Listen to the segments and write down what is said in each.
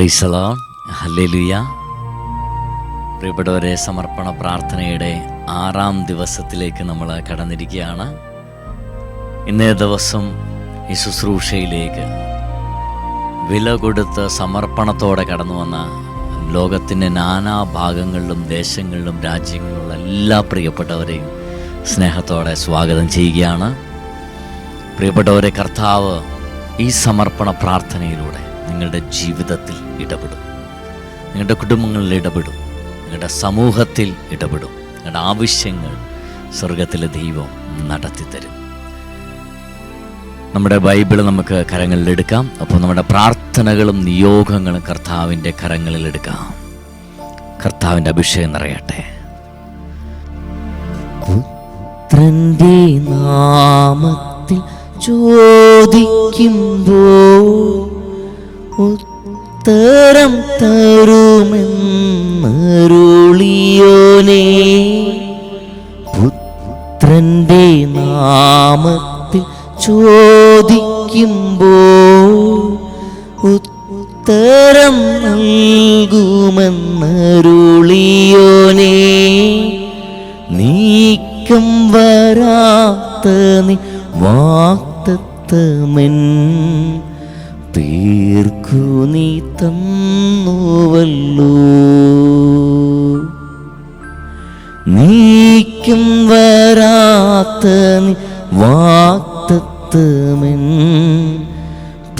പ്രൈസലോ hallelujah. പ്രിയപ്പെട്ടവരെ സമർപ്പണ പ്രാർത്ഥനയുടെ ആറാം ദിവസത്തിലേക്ക് നമ്മൾ കടന്നിരിക്കുകയാണ്. ഇന്നേ ദിവസം ഈ ശുശ്രൂഷയിലേക്ക് വില കൊടുത്ത് സമർപ്പണത്തോടെ കടന്നു വന്ന ലോകത്തിന്റെ നാനാ ഭാഗങ്ങളിലും ദേശങ്ങളിലും രാജ്യങ്ങളിലുള്ള എല്ലാ പ്രിയപ്പെട്ടവരെയും സ്നേഹത്തോടെ സ്വാഗതം ചെയ്യുകയാണ്. പ്രിയപ്പെട്ടവരെ കർത്താവ് ഈ സമർപ്പണ പ്രാർത്ഥനയിലൂടെ നിങ്ങളുടെ ജീവിതത്തിൽ ഇടപെടും. നിങ്ങളുടെ കുടുംബങ്ങളിൽ ഇടപെടും. നിങ്ങളുടെ സമൂഹത്തിൽ ഇടപെടും. നിങ്ങളുടെ ആവശ്യങ്ങൾ സ്വർഗത്തിലെ ദൈവം നടത്തിത്തരും. നമ്മുടെ ബൈബിൾ നമുക്ക് കരങ്ങളിലെടുക്കാം അപ്പോൾ നമ്മുടെ പ്രാർത്ഥനകളും നിയോഗങ്ങളും കർത്താവിന്റെ കരങ്ങളിലെടുക്കാം കർത്താവിന്റെ അഭിഷേകം നിറയട്ടെ. പുത്രന്റെ നാമത്തിൽ ചോദിക്കുമ്പോ ഉത്തരം തരുമെന്നരുളിയോനേ. പുത്രന്റെ നാമത്തിൽ ചോദിക്കുമ്പോ ഉത്തരം നൽകുമെന്നരുളിയോനേ. നീക്കം വരാത്ത നീ വാക്തത്വമൻ തീർക്കു നീ തന്നുവല്ലോ. നീക്കും വരാത്ത നീ വാക്തത്വമൻ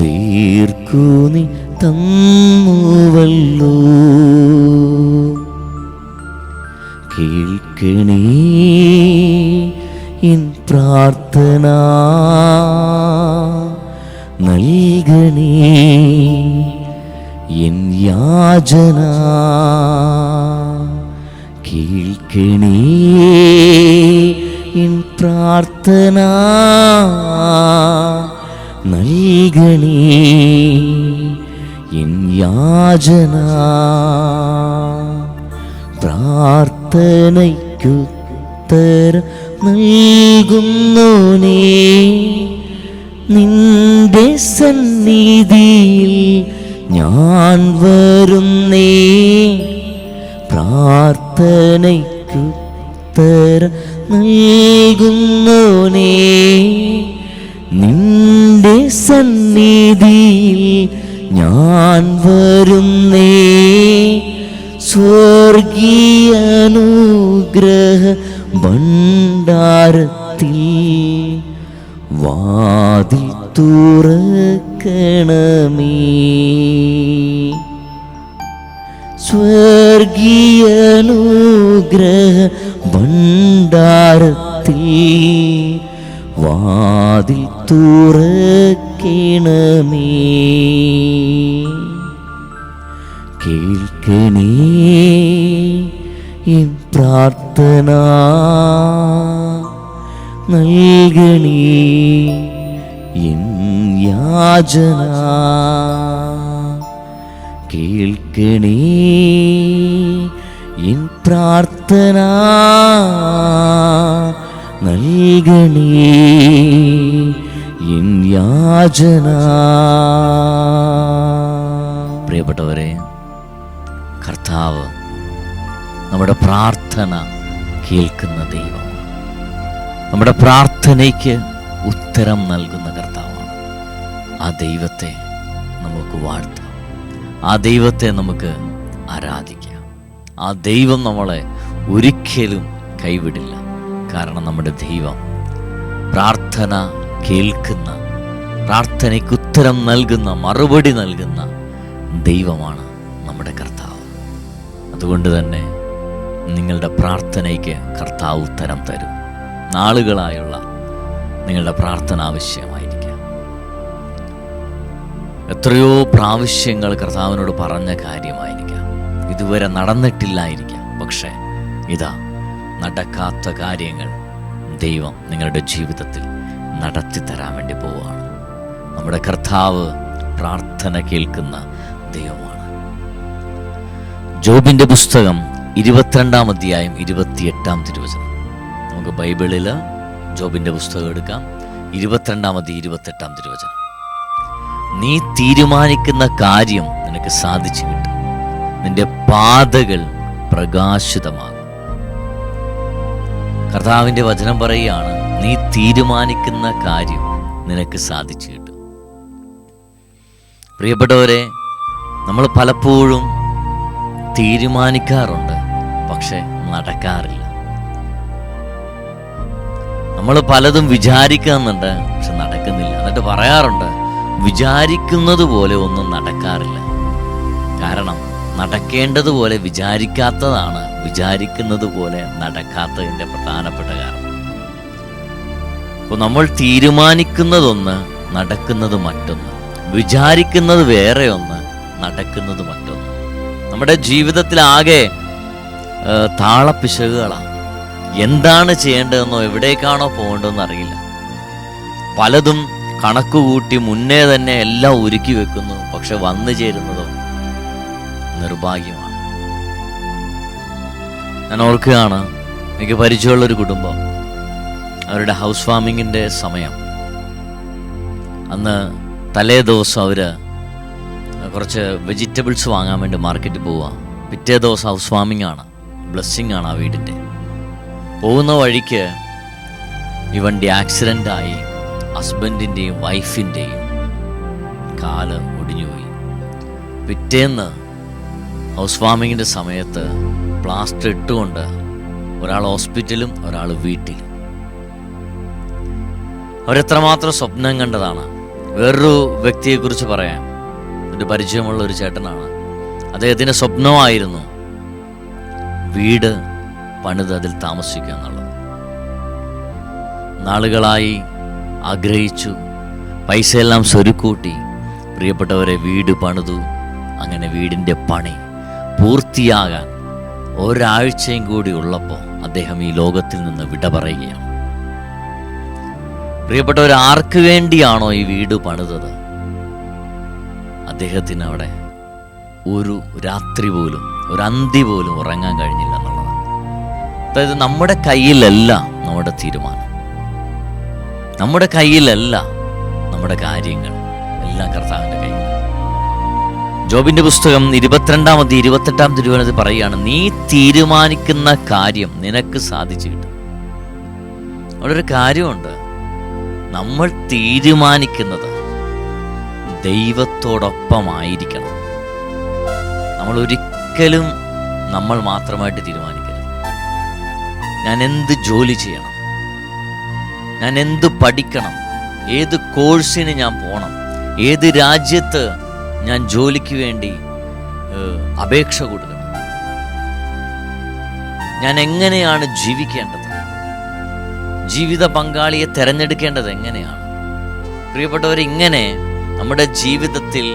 തീർക്കു നീ തന്നുവല്ലോ. കേൾക്കണേ ഇൻ പ്രാർത്ഥന നൽകണേ എൻ യാചന കേൾക്കണേ എൻ പ്രാർത്ഥന നൽകണേ എൻ യാചന പ്രാർത്ഥനയ്ക്കുത്തരം നൽകുന്നോനേ നിന്റെ സന്നിധിയിൽ ഞാൻ വരുന്നേ. പ്രാർത്ഥനയ്ക്കുത്തര നൽകുന്നോനേ നിന്റെ സന്നിധിയിൽ ഞാൻ വരുന്നേ. സ്വർഗീയനുഗ്രഹ ഭണ്ഡാരത്തിൽ വാതിൽ തുറക്കണമേ സ്വർഗീയനുഗ്രഹ ഭണ്ഡാരത്തിൽ വാതിൽ തുറക്കണമേ കേൾക്കണേ എൻ പ്രാർത്ഥന. നൽകണേ. യാചന കേൾക്കണേ. പ്രാർത്ഥന നൽകണേ. യാചന. പ്രിയപ്പെട്ടവരെ കർത്താവ് നമ്മുടെ പ്രാർത്ഥന കേൾക്കുന്ന ദൈവം. നമ്മുടെ പ്രാർത്ഥനയ്ക്ക് ഉത്തരം നൽകുന്ന കർത്താവാണ്. ആ ദൈവത്തെ നമുക്ക് വാഴ്ത്താം. ആ ദൈവത്തെ നമുക്ക് ആരാധിക്കാം. ആ ദൈവം നമ്മളെ ഒരിക്കലും കൈവിടില്ല. കാരണം നമ്മുടെ ദൈവം പ്രാർത്ഥന കേൾക്കുന്ന പ്രാർത്ഥനയ്ക്ക് ഉത്തരം നൽകുന്ന മറുപടി നൽകുന്ന ദൈവമാണ് നമ്മുടെ കർത്താവ്. അതുകൊണ്ട് തന്നെ നിങ്ങളുടെ പ്രാർത്ഥനയ്ക്ക് കർത്താവ് ഉത്തരം തരും. നാളുകളായുള്ള നിങ്ങളുടെ പ്രാർത്ഥന ആവശ്യമായിരിക്കാം. എത്രയോ പ്രാവശ്യങ്ങൾ കർത്താവിനോട് പറഞ്ഞ കാര്യമായിരിക്കാം. ഇതുവരെ നടന്നിട്ടില്ലായിരിക്കാം. പക്ഷേ ഇതാ നടക്കാത്ത കാര്യങ്ങൾ ദൈവം നിങ്ങളുടെ ജീവിതത്തിൽ നടത്തി തരാൻ വേണ്ടി പോവുകയാണ്. നമ്മുടെ കർത്താവ് പ്രാർത്ഥന കേൾക്കുന്ന ദൈവമാണ്. ജോബിന്റെ പുസ്തകം ഇരുപത്തിരണ്ടാം അധ്യായം ഇരുപത്തിയെട്ടാം തിരുവചനം. നമുക്ക് ബൈബിളിൽ ജോബിന്റെ പുസ്തകം എടുക്കാം. ഇരുപത്തിരണ്ടാമത് ഇരുപത്തെട്ടാം തിരുവചനം. നീ തീരുമാനിക്കുന്ന കാര്യം നിനക്ക് സാധിച്ചു കിട്ടും. നിന്റെ പാതകൾ പ്രകാശിതമാകും. കർത്താവിന്റെ വചനം പറയുകയാണ് നീ തീരുമാനിക്കുന്ന കാര്യം നിനക്ക് സാധിച്ചു കിട്ടും. പ്രിയപ്പെട്ടവരെ നമ്മൾ പലപ്പോഴും തീരുമാനിക്കാറുണ്ട് പക്ഷെ നടക്കാറില്ല. നമ്മൾ പലതും വിചാരിക്കുന്നുണ്ട് പക്ഷെ നടക്കുന്നില്ല. എന്നിട്ട് പറയാറുണ്ട് വിചാരിക്കുന്നത് പോലെ ഒന്നും നടക്കാറില്ല. കാരണം നടക്കേണ്ടതുപോലെ വിചാരിക്കാത്തതാണ് വിചാരിക്കുന്നത് പോലെ നടക്കാത്തതിന്റെ പ്രധാനപ്പെട്ട കാരണം. അപ്പോൾ നമ്മൾ തീരുമാനിക്കുന്നതൊന്ന് നടക്കുന്നത് മറ്റൊന്ന്. വിചാരിക്കുന്നത് വേറെ ഒന്ന് നടക്കുന്നത് മറ്റൊന്ന്. നമ്മുടെ ജീവിതത്തിലാകെ താളപ്പിശകുകളാണ്. എന്താണ് ചെയ്യേണ്ടതെന്നോ എവിടേക്കാണോ പോകേണ്ടതെന്നോ അറിയില്ല. പലതും കണക്ക് കൂട്ടി മുന്നേ തന്നെ എല്ലാം ഒരുക്കി വെക്കുന്നു പക്ഷെ വന്നു ചേരുന്നതോ നിർഭാഗ്യമാണ്. ഞാൻ ഓർക്കുകയാണ് എനിക്ക് പരിചയമുള്ള ഒരു കുടുംബം. അവരുടെ ഹൗസ് ഫാമിങ്ങിന്റെ സമയം. അന്ന് തലേ ദിവസം അവർ കുറച്ച് വെജിറ്റബിൾസ് വാങ്ങാൻ വേണ്ടി മാർക്കറ്റിൽ പോവുക പിറ്റേ ദിവസം ഹൗസ് വാമിംഗ് ആണ് ബ്ലെസ്സിങ് ആണ് ആ വീടിന്റെ. പോകുന്ന വഴിക്ക് ഈ വണ്ടി ആക്സിഡന്റ് ആയി ഹസ്ബൻഡിന്റെയും വൈഫിന്റെയും കാൽ ഒടിഞ്ഞുപോയി. പിറ്റേന്ന് ഹൗസ് വാമിങ്ങിന്റെ സമയത്ത് പ്ലാസ്റ്റർ ഇട്ടുകൊണ്ട് ഒരാൾ ഹോസ്പിറ്റലും ഒരാൾ വീട്ടിലും. അവരെത്രമാത്രം സ്വപ്നം കണ്ടതാണ്. വേറൊരു വ്യക്തിയെക്കുറിച്ച് പറയാം. എന്റെ പരിചയമുള്ള ഒരു ചേട്ടനാണ്. അദ്ദേഹത്തിന്റെ സ്വപ്നമായിരുന്നു വീട് പണിത് അതിൽ താമസിക്കുക എന്നുള്ളത്. നാളുകളായി ആഗ്രഹിച്ചു പൈസയെല്ലാം സ്വരുക്കൂട്ടി പ്രിയപ്പെട്ടവരെ വീട് പണിതു അങ്ങനെ വീടിന്റെ പണി പൂർത്തിയാകാൻ ഒരാഴ്ചയും കൂടി ഉള്ളപ്പോൾ അദ്ദേഹം ഈ ലോകത്തിൽ നിന്ന് വിട പറയുകയാണ്. പ്രിയപ്പെട്ടവർ ആർക്ക് വേണ്ടിയാണോ ഈ വീട് പണിതത്? അദ്ദേഹത്തിന് അവിടെ ഒരു രാത്രി പോലും ഒരു അന്തി പോലും ഉറങ്ങാൻ കഴിഞ്ഞില്ല. അതായത് നമ്മുടെ കയ്യിലല്ല നമ്മുടെ തീരുമാനം. നമ്മുടെ കയ്യിലല്ല നമ്മുടെ കാര്യങ്ങൾ. എല്ലാം കർത്താവിന്റെ കയ്യിൽ. ജോബിന്റെ പുസ്തകം ഇരുപത്തിരണ്ടാമത് ഇരുപത്തെട്ടാം തിരുവനന്തപുരത്ത് പറയുകയാണ് നീ തീരുമാനിക്കുന്ന കാര്യം നിനക്ക് സാധിച്ചു കിട്ടും. അവിടെ ഒരു കാര്യമുണ്ട്. നമ്മൾ തീരുമാനിക്കുന്നത് ദൈവത്തോടൊപ്പമായിരിക്കണം. നമ്മൾ ഒരിക്കലും നമ്മൾ മാത്രമായിട്ട് തീരുമാനിക്കരുത് ഞാൻ എന്ത് ജോലി ചെയ്യണം? ഞാൻ എന്ത് പഠിക്കണം? ഏത് കോഴ്സിന് ഞാൻ പോകണം ഏത് രാജ്യത്ത് ഞാൻ ജോലിക്ക് വേണ്ടി അപേക്ഷ കൊടുക്കണം? ഞാൻ എങ്ങനെയാണ് ജീവിക്കേണ്ടത്? ജീവിത പങ്കാളിയെ തിരഞ്ഞെടുക്കേണ്ടത് എങ്ങനെയാണ്? പ്രിയപ്പെട്ടവർ ഇങ്ങനെ നമ്മുടെ ജീവിതത്തിൽ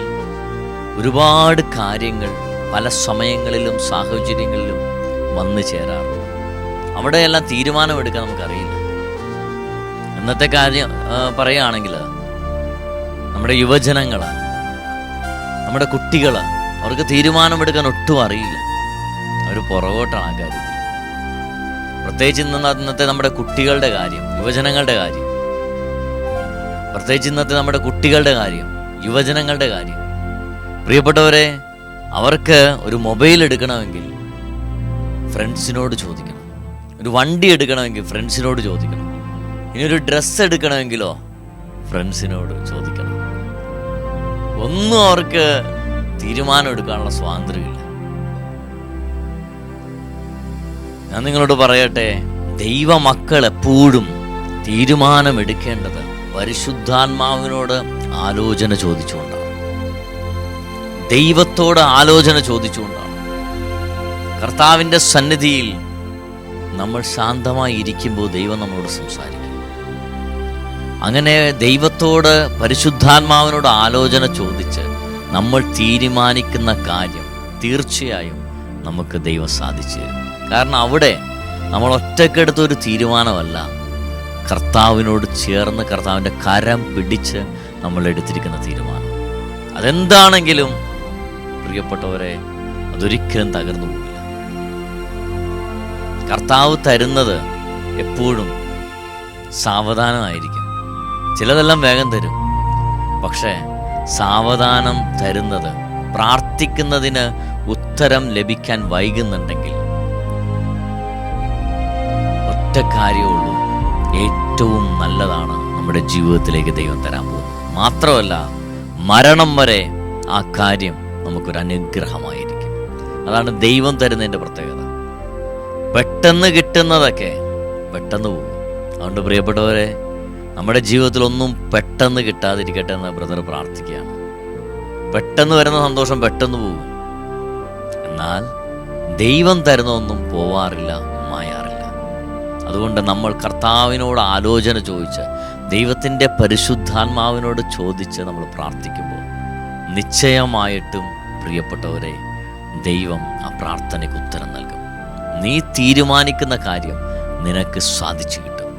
ഒരുപാട് കാര്യങ്ങൾ പല സമയങ്ങളിലും സാഹചര്യങ്ങളിലും വന്നു ചേരാറുണ്ട്. അവിടെയെല്ലാം തീരുമാനമെടുക്കാൻ നമുക്കറിയില്ല. ഇന്നത്തെ കാര്യം പറയുകയാണെങ്കിൽ നമ്മുടെ യുവജനങ്ങൾ നമ്മുടെ കുട്ടികൾ അവർക്ക് തീരുമാനമെടുക്കാൻ ഒട്ടും അറിയില്ല. അവർ പുറകോട്ടാണ് ആ കാര്യത്തിൽ. പ്രത്യേകിച്ച് ഇന്ന് ഇന്നത്തെ നമ്മുടെ കുട്ടികളുടെ കാര്യം യുവജനങ്ങളുടെ കാര്യം. പ്രത്യേകിച്ച് ഇന്നത്തെ നമ്മുടെ കുട്ടികളുടെ കാര്യം യുവജനങ്ങളുടെ കാര്യം. പ്രിയപ്പെട്ടവരെ അവർക്ക് ഒരു മൊബൈൽ എടുക്കണമെങ്കിൽ ഫ്രണ്ട്സിനോട് ചോദിക്കണം. ഒരു വണ്ടി എടുക്കണമെങ്കിൽ ഫ്രണ്ട്സിനോട് ചോദിക്കണം. ഇനി ഒരു ഡ്രസ്സ് എടുക്കണമെങ്കിലോ ഫ്രണ്ട്സിനോട് ചോദിക്കണം. ഒന്നും അവർക്ക് തീരുമാനം എടുക്കാനുള്ള സ്വാതന്ത്ര്യമില്ല. ഞാൻ നിങ്ങളോട് പറയട്ടെ ദൈവമക്കൾ എപ്പോഴും തീരുമാനമെടുക്കേണ്ടത് പരിശുദ്ധാത്മാവിനോട് ആലോചന ചോദിച്ചുകൊണ്ടാണ്. ദൈവത്തോട് ആലോചന ചോദിച്ചുകൊണ്ടാണ്. കർത്താവിന്റെ സന്നിധിയിൽ നമ്മൾ ശാന്തമായി ഇരിക്കുമ്പോൾ ദൈവം നമ്മളോട് സംസാരിക്കും. അങ്ങനെ ദൈവത്തോട് പരിശുദ്ധാത്മാവിനോട് ആലോചന ചോദിച്ച് നമ്മൾ തീരുമാനിക്കുന്ന കാര്യം തീർച്ചയായും നമുക്ക് ദൈവം സാധിച്ചു തരും. കാരണം അവിടെ നമ്മൾ ഒറ്റക്കെടുത്ത ഒരു തീരുമാനമല്ല. കർത്താവിനോട് ചേർന്ന് കർത്താവിന്റെ കരം പിടിച്ച് നമ്മൾ എടുത്തിരിക്കുന്ന തീരുമാനം. അതെന്താണെങ്കിലും പ്രിയപ്പെട്ടവരെ അതൊരിക്കലും തകർന്നു പോകില്ല. കർത്താവ് തരുന്നത് എപ്പോഴും സാവധാനമായിരിക്കും. ചിലതെല്ലാം വേഗം തരും. പക്ഷേ സാവധാനം തരുന്നത് പ്രാർത്ഥിക്കുന്നതിന് ഉത്തരം ലഭിക്കാൻ വൈകുന്നുണ്ടെങ്കിൽ ഒറ്റ കാര്യമുള്ളൂ ഏറ്റവും നല്ലതാണ് നമ്മുടെ ജീവിതത്തിലേക്ക് ദൈവം തരാൻ പോകുന്നത്. മാത്രമല്ല മരണം വരെ ആ കാര്യം നമുക്കൊരു അനുഗ്രഹമായിരിക്കും അതാണ് ദൈവം തരുന്നതിന്റെ പ്രത്യേകത. പെട്ടെന്ന് കിട്ടുന്നതൊക്കെ പെട്ടെന്ന് പോകും. അതുകൊണ്ട് പ്രിയപ്പെട്ടവരെ നമ്മുടെ ജീവിതത്തിൽ ഒന്നും പെട്ടെന്ന് കിട്ടാതിരിക്കട്ടെ എന്ന് ബ്രദർ പ്രാർത്ഥിക്കുകയാണ്. പെട്ടെന്ന് വരുന്ന സന്തോഷം പെട്ടെന്ന് പോകും. എന്നാൽ ദൈവം തരുന്നതൊന്നും പോവാറില്ല മായാറില്ല. അതുകൊണ്ട് നമ്മൾ കർത്താവിനോട് ആലോചന ചോദിച്ച് ദൈവത്തിന്റെ പരിശുദ്ധാത്മാവിനോട് ചോദിച്ച് നമ്മൾ പ്രാർത്ഥിക്കുമ്പോൾ നിശ്ചയമായിട്ടും പ്രിയപ്പെട്ടവരെ ദൈവം ആ പ്രാർത്ഥനയ്ക്ക് ഉത്തരം നൽകും. നീ തീരുമാനിക്കുന്ന കാര്യം നിനക്ക് സാധിച്ചു കിട്ടും.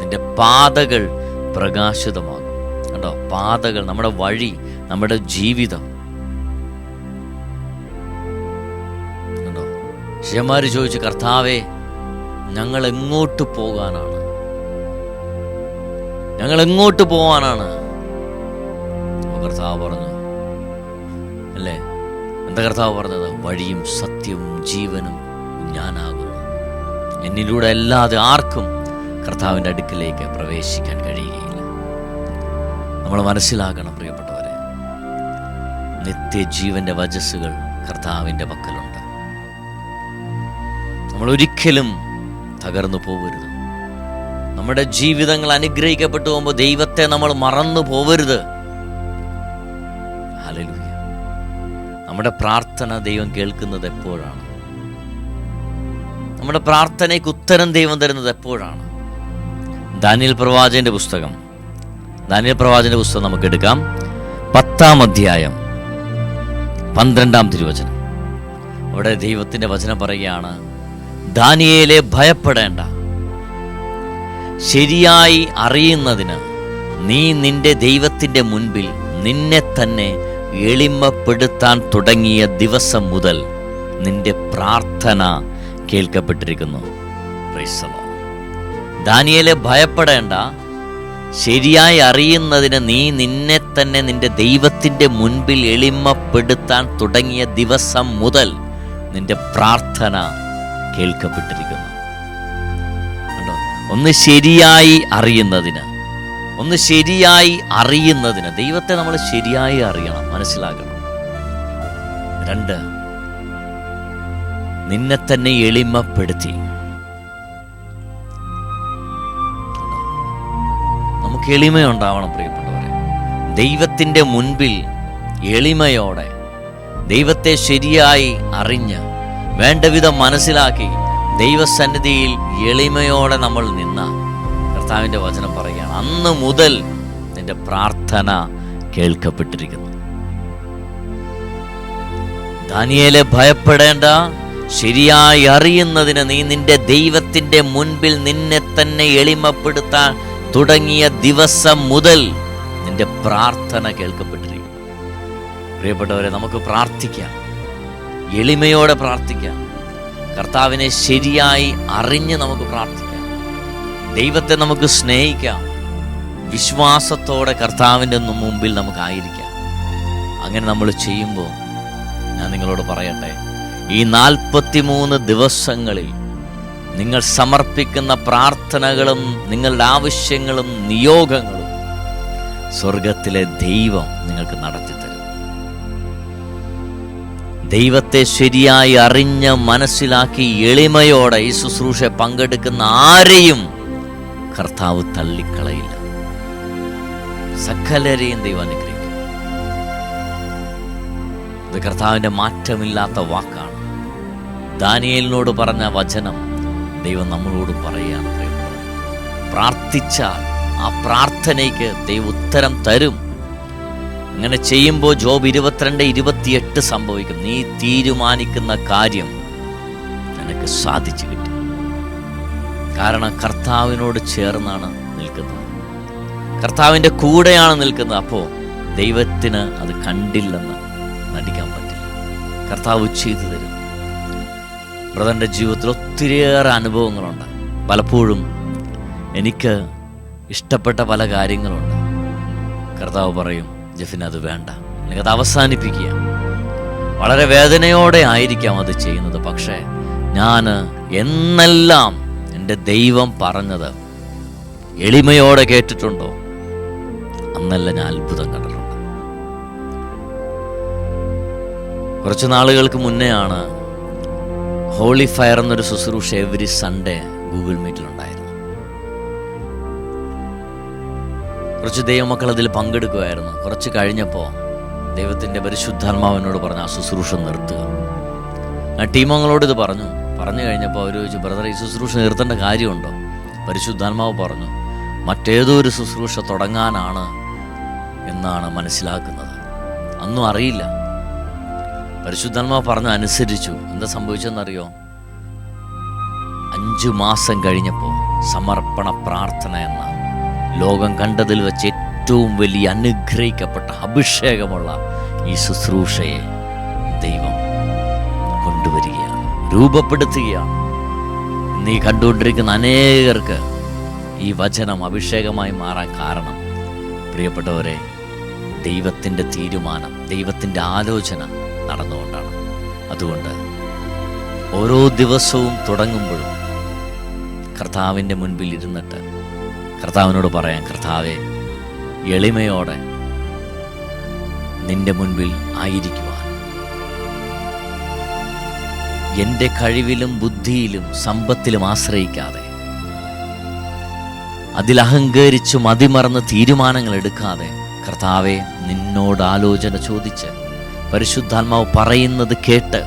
നിന്റെ പാതകൾ പ്രകാശിതമാകും. കണ്ടോ? പാതകൾ നമ്മുടെ വഴി നമ്മുടെ ജീവിതം. കണ്ടോ? ശിഷ്യന്മാർ ചോദിച്ചു കർത്താവെ ഞങ്ങൾ എങ്ങോട്ട് പോകാനാണ്? ഞങ്ങൾ എങ്ങോട്ട് പോവാനാണ് കർത്താവ് പറഞ്ഞു അല്ലേ? എന്താ കർത്താവ് പറഞ്ഞത്? വഴിയും സത്യവും ജീവനും ഞാനാകുന്നു. എന്നിലൂടെ അല്ലാതെ ആർക്കും കർത്താവിന്റെ അടുക്കിലേക്ക് പ്രവേശിക്കാൻ കഴിയുകയില്ല. നമ്മൾ മനസ്സിലാക്കണം പ്രിയപ്പെട്ടവരെ. നിത്യജീവന്റെ വജസ്സുകൾ കർത്താവിന്റെ പക്കലുണ്ട്. നമ്മൾ ഒരിക്കലും തകർന്നു പോകരുത്. നമ്മുടെ ജീവിതങ്ങൾ അനുഗ്രഹിക്കപ്പെട്ടു പോകുമ്പോൾ ദൈവത്തെ നമ്മൾ മറന്നു പോകരുത്. നമ്മുടെ പ്രാർത്ഥന ദൈവം കേൾക്കുന്നത് എപ്പോഴാണ്? നമ്മുടെ പ്രാർത്ഥനയ്ക്ക് ഉത്തരം ദൈവം തരുന്നത് എപ്പോഴാണ്? ദാനിയൽ പ്രവാചകന്റെ പുസ്തകം. ദാനിയൽ പ്രവാചകന്റെ പുസ്തകം നമുക്ക് എടുക്കാം. പത്താം അധ്യായം പന്ത്രണ്ടാം തിരുവചനം. അവിടെ ദൈവത്തിന്റെ വചനം പറയുകയാണ് ദാനിയേലെ ഭയപ്പെടേണ്ട. ശരിയായി അറിയുന്നതിന് നീ നിന്റെ ദൈവത്തിന്റെ മുൻപിൽ നിന്നെ തന്നെ എളിമപ്പെടുത്താൻ തുടങ്ങിയ ദിവസം മുതൽ നിന്റെ പ്രാർത്ഥന കേൾക്കപ്പെട്ടിരിക്കുന്നു. ദാനിയലെ. ഭയപ്പെടേണ്ട. ശരിയായി അറിയുന്നതിന് നീ നിന്നെ തന്നെ നിന്റെ ദൈവത്തിന്റെ മുൻപിൽ എളിമപ്പെടുത്താൻ തുടങ്ങിയ ദിവസം മുതൽ നിന്റെ പ്രാർത്ഥന കേൾക്കപ്പെട്ടിരിക്കുന്നു. കണ്ടോ? ഒന്ന് ശരിയായി അറിയുന്നതിന് ഒന്ന് ശരിയായി അറിയുന്നതിന് ദൈവത്തെ നമ്മൾ ശരിയായി അറിയണം മനസ്സിലാക്കണം. രണ്ട് നിന്നെ തന്നെ എളിമപ്പെടുത്തി. നമുക്ക് എളിമയുണ്ടാവണം പ്രിയപ്പെട്ടവരെ. ദൈവത്തിന്റെ മുൻപിൽ എളിമയോടെ ദൈവത്തെ ശരിയായി അറിഞ്ഞ് വേണ്ടവിധം മനസ്സിലാക്കി ദൈവസന്നിധിയിൽ എളിമയോടെ നമ്മൾ നിന്ന കർത്താവിന്റെ വചനം പറയുകയാണ്. അന്ന് മുതൽ നിന്റെ പ്രാർത്ഥന കേൾക്കപ്പെട്ടിരിക്കുന്നു. ദാനിയേലെ ഭയപ്പെടേണ്ട ശരിയായി അറിയുന്നതിന് നീ നിന്റെ ദൈവത്തിന്റെ മുൻപിൽ നിന്നെ തന്നെ എളിമപ്പെടുത്താൻ തുടങ്ങിയ ദിവസം മുതൽ നിന്റെ പ്രാർത്ഥന കേൾക്കപ്പെട്ടിരിക്കും പ്രിയപ്പെട്ടവരെ നമുക്ക് പ്രാർത്ഥിക്കാം. എളിമയോടെ പ്രാർത്ഥിക്കാം. കർത്താവിനെ ശരിയായി അറിഞ്ഞ് നമുക്ക് പ്രാർത്ഥിക്കാം. ദൈവത്തെ നമുക്ക് സ്നേഹിക്കാം. വിശ്വാസത്തോടെ കർത്താവിന്റെ മുമ്പിൽ നമുക്കായിരിക്കാം അങ്ങനെ നമ്മൾ ചെയ്യുമ്പോൾ ഞാൻ നിങ്ങളോട് പറയട്ടെ ഈ നാൽപ്പത്തിമൂന്ന് ദിവസങ്ങളിൽ നിങ്ങൾ സമർപ്പിക്കുന്ന പ്രാർത്ഥനകളും നിങ്ങളുടെ ആവശ്യങ്ങളും നിയോഗങ്ങളും സ്വർഗത്തിലെ ദൈവം നിങ്ങൾക്ക് നടത്തിത്തരും ദൈവത്തെ ശരിയായി അറിഞ്ഞ് മനസ്സിലാക്കി എളിമയോടെ ഈ ശുശ്രൂഷ പങ്കെടുക്കുന്ന ആരെയും കർത്താവ് തള്ളിക്കളയില്ല. സകലരെയും ദൈവം അനുഗ്രഹിക്കും. ഇത് കർത്താവിന്റെ മാറ്റമില്ലാത്ത വാക്കാണ്. ദാനിയേലിനോട് പറഞ്ഞ വചനം ദൈവം നമ്മളോട് പറയുകയാണ് പ്രാർത്ഥിച്ചാൽ ആ പ്രാർത്ഥനയ്ക്ക് ദൈവം ഉത്തരം തരും. അങ്ങനെ ചെയ്യുമ്പോൾ ജോബ് ഇരുപത്തിരണ്ട് ഇരുപത്തിയെട്ട് സംഭവിക്കും. നീ തീരുമാനിക്കുന്ന കാര്യം നിനക്ക് സാധിച്ചു കിട്ടി. കാരണം കർത്താവിനോട് ചേർന്നാണ് നിൽക്കുന്നത്. കർത്താവിന്റെ കൂടെയാണ് നിൽക്കുന്നത്. അപ്പോൾ ദൈവത്തിന് അത് കണ്ടില്ലെന്ന് നടിക്കാൻ പറ്റില്ല. കർത്താവ് ചെയ്തു തരും. ബ്രദറിന്റെ ജീവിതത്തിൽ ഒത്തിരിയേറെ അനുഭവങ്ങളുണ്ട്. പലപ്പോഴും എനിക്ക് ഇഷ്ടപ്പെട്ട പല കാര്യങ്ങളുണ്ട്. കർത്താവ് പറയും ജെഫിന് അത് വേണ്ട. അത് അവസാനിപ്പിക്കുക. വളരെ വേദനയോടെ ആയിരിക്കാം അത് ചെയ്യുന്നത്. പക്ഷേ ഞാൻ എന്നെല്ലാം എന്റെ ദൈവം പറഞ്ഞത് എളിമയോടെ കേട്ടിട്ടുണ്ടോ? അന്നല്ല ഞാൻ അത്ഭുതം കണ്ടിട്ടുണ്ട്. കുറച്ച് നാളുകൾക്ക് മുന്നെയാണ് ഹോളി ഫയർ എന്നൊരു ശുശ്രൂഷ എവരി സൺഡേ ഗൂഗിൾ മീറ്റിലുണ്ടായിരുന്നു കുറച്ച് ദൈവമക്കൾ അതിൽ പങ്കെടുക്കുമായിരുന്നു. കുറച്ച് കഴിഞ്ഞപ്പോൾ ദൈവത്തിന്റെ പരിശുദ്ധാത്മാവിനോട് പറഞ്ഞു ആ ശുശ്രൂഷ നിർത്തുക. ഞാൻ ടീമങ്ങളോട് ഇത് പറഞ്ഞു. പറഞ്ഞു കഴിഞ്ഞപ്പോൾ അവർ ചോദിച്ചു ബ്രദർ ഈ ശുശ്രൂഷ നിർത്തേണ്ട കാര്യമുണ്ടോ? പരിശുദ്ധാത്മാവ് പറഞ്ഞു മറ്റേതോ ഒരു ശുശ്രൂഷ തുടങ്ങാനാണ് എന്നാണ് മനസ്സിലാക്കുന്നത്. അന്നും അറിയില്ല. പരിശുദ്ധാത്മാവ് പറഞ്ഞു അനുസരിച്ചു എന്താ സംഭവിച്ചെന്നറിയോ അഞ്ചു മാസം കഴിഞ്ഞപ്പോൾ സമർപ്പണ പ്രാർത്ഥന എന്ന ലോകം കണ്ടതിൽ വെച്ച് ഏറ്റവും വലിയ അനുഗ്രഹിക്കപ്പെട്ട അഭിഷേകമുള്ള ഈ ശുശ്രൂഷയെ ദൈവം കൊണ്ടുവരികയാണ് രൂപപ്പെടുത്തുകയാണ്. നീ കണ്ടുകൊണ്ടിരിക്കുന്ന അനേകർക്ക് ഈ വചനം അഭിഷേകമായി മാറാൻ കാരണം. പ്രിയപ്പെട്ടവരെ ദൈവത്തിന്റെ തീരുമാനം ദൈവത്തിന്റെ ആലോചന നടന്നുകൊണ്ടാണ്. അതുകൊണ്ട് ഓരോ ദിവസവും തുടങ്ങുമ്പോഴും കർത്താവിന്റെ മുൻപിൽ ഇരുന്നിട്ട് കർത്താവിനോട് പറയാം കർത്താവെ എളിമയോടെ നിന്റെ മുൻപിൽ ആയിരിക്കുവാൻ. എന്റെ കഴിവിലും ബുദ്ധിയിലും സമ്പത്തിലും ആശ്രയിക്കാതെ അതിൽ അഹങ്കരിച്ചു മതിമറന്ന് തീരുമാനങ്ങൾ എടുക്കാതെ കർത്താവെ നിന്നോട് ആലോചന ചോദിച്ച് പരിശുദ്ധാത്മാവ് പറയുന്നത് കേട്ട്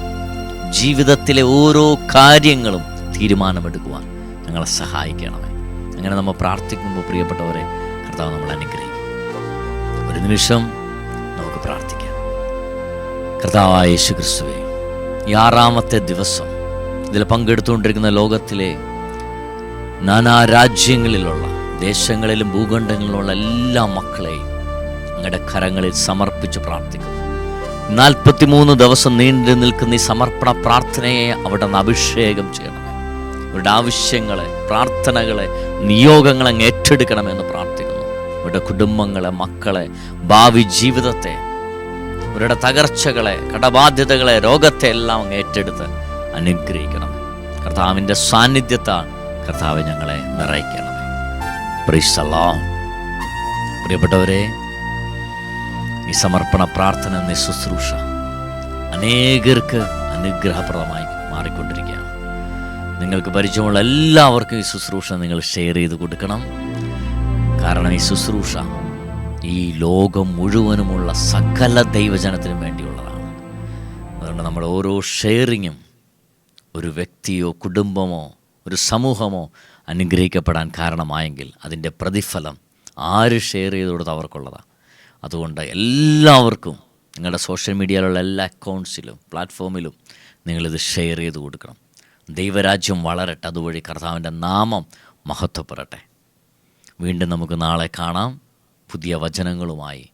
ജീവിതത്തിലെ ഓരോ കാര്യങ്ങളും തീരുമാനമെടുക്കുവാൻ ഞങ്ങളെ സഹായിക്കണമേ. അങ്ങനെ നമ്മൾ പ്രാർത്ഥിക്കുമ്പോൾ പ്രിയപ്പെട്ടവരെ കർത്താവ് നമ്മൾ അനുഗ്രഹിക്കും. ഒരു നിമിഷം നമുക്ക് പ്രാർത്ഥിക്കാം. കർത്താവായ യേശു ക്രിസ്തുവേ ഈ ആറാമത്തെ ദിവസം ഇതിൽ പങ്കെടുത്തുകൊണ്ടിരിക്കുന്ന ലോകത്തിലെ നാനാ രാജ്യങ്ങളിലുള്ള ദേശങ്ങളിലും ഭൂഖണ്ഡങ്ങളിലുള്ള എല്ലാ മക്കളെയും അങ്ങയുടെ കരങ്ങളിൽ സമർപ്പിച്ച് പ്രാർത്ഥിക്കുന്നു. നാൽപ്പത്തിമൂന്ന് ദിവസം നീണ്ടു നിൽക്കുന്ന ഈ സമർപ്പണ പ്രാർത്ഥനയെ അവിടെ നിന്ന് അഭിഷേകം ചെയ്യണം അവരുടെ ആവശ്യങ്ങളെ പ്രാർത്ഥനകളെ നിയോഗങ്ങളെ ഏറ്റെടുക്കണമെന്ന് പ്രാർത്ഥിക്കുന്നു. അവരുടെ കുടുംബങ്ങളെ മക്കളെ ഭാവി ജീവിതത്തെ അവരുടെ തകർച്ചകളെ കടബാധ്യതകളെ രോഗത്തെ എല്ലാം അങ്ങ് ഏറ്റെടുത്ത് അനുഗ്രഹിക്കണം കർത്താവിന്റെ സാന്നിധ്യത്താൽ കർത്താവ് ഞങ്ങളെ നിറയ്ക്കണം പ്രിയപ്പെട്ടവരെ ഈ സമർപ്പണ പ്രാർത്ഥന എന്ന ശുശ്രൂഷ അനേകർക്ക് അനുഗ്രഹപ്രദമായി മാറിക്കൊണ്ടിരിക്കുകയാണ്. നിങ്ങൾക്ക് പരിചയമുള്ള എല്ലാവർക്കും ഈ ശുശ്രൂഷ നിങ്ങൾ ഷെയർ ചെയ്ത് കൊടുക്കണം. കാരണം ഈ ശുശ്രൂഷ ഈ ലോകം മുഴുവനുമുള്ള സകല ദൈവജനത്തിനും വേണ്ടിയുള്ളതാണ്. അതുകൊണ്ട് നമ്മുടെ ഓരോ ഷെയറിങ്ങും ഒരു വ്യക്തിയോ കുടുംബമോ ഒരു സമൂഹമോ അനുഗ്രഹിക്കപ്പെടാൻ കാരണമായെങ്കിൽ അതിന്റെ പ്രതിഫലം ആര് ഷെയർ ചെയ്ത് കൊടുത്ത് അവർക്കുള്ളതാണ്. അതുകൊണ്ട് എല്ലാവർക്കും നിങ്ങളുടെ സോഷ്യൽ മീഡിയയിലുള്ള എല്ലാ അക്കൗണ്ട്സിലും പ്ലാറ്റ്ഫോമിലും നിങ്ങളിത് ഷെയർ ചെയ്ത് കൊടുക്കണം. ദൈവരാജ്യം വളരട്ടെ അതുവഴി കർത്താവിന്റെ നാമം മഹത്വപ്പെടട്ടെ. വീണ്ടും നമുക്ക് നാളെ കാണാം. പുതിയ വചനങ്ങളുമായി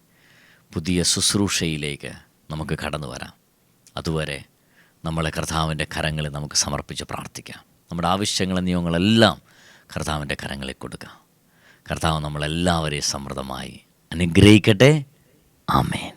പുതിയ ശുശ്രൂഷയിലേക്ക് നമുക്ക് കടന്നു വരാം. അതുവരെ നമ്മളെ കർത്താവിന്റെ കരങ്ങളിൽ നമുക്ക് സമർപ്പിച്ച് പ്രാർത്ഥിക്കാം. നമ്മുടെ ആവശ്യങ്ങളും നിയമങ്ങളെല്ലാം കർത്താവിന്റെ കരങ്ങളിൽ കൊടുക്കാം. കർത്താവ് നമ്മളെല്ലാവരെയും സമൃദ്ധമായി അനുഗ്രഹിക്കട്ടെ ആമേൻ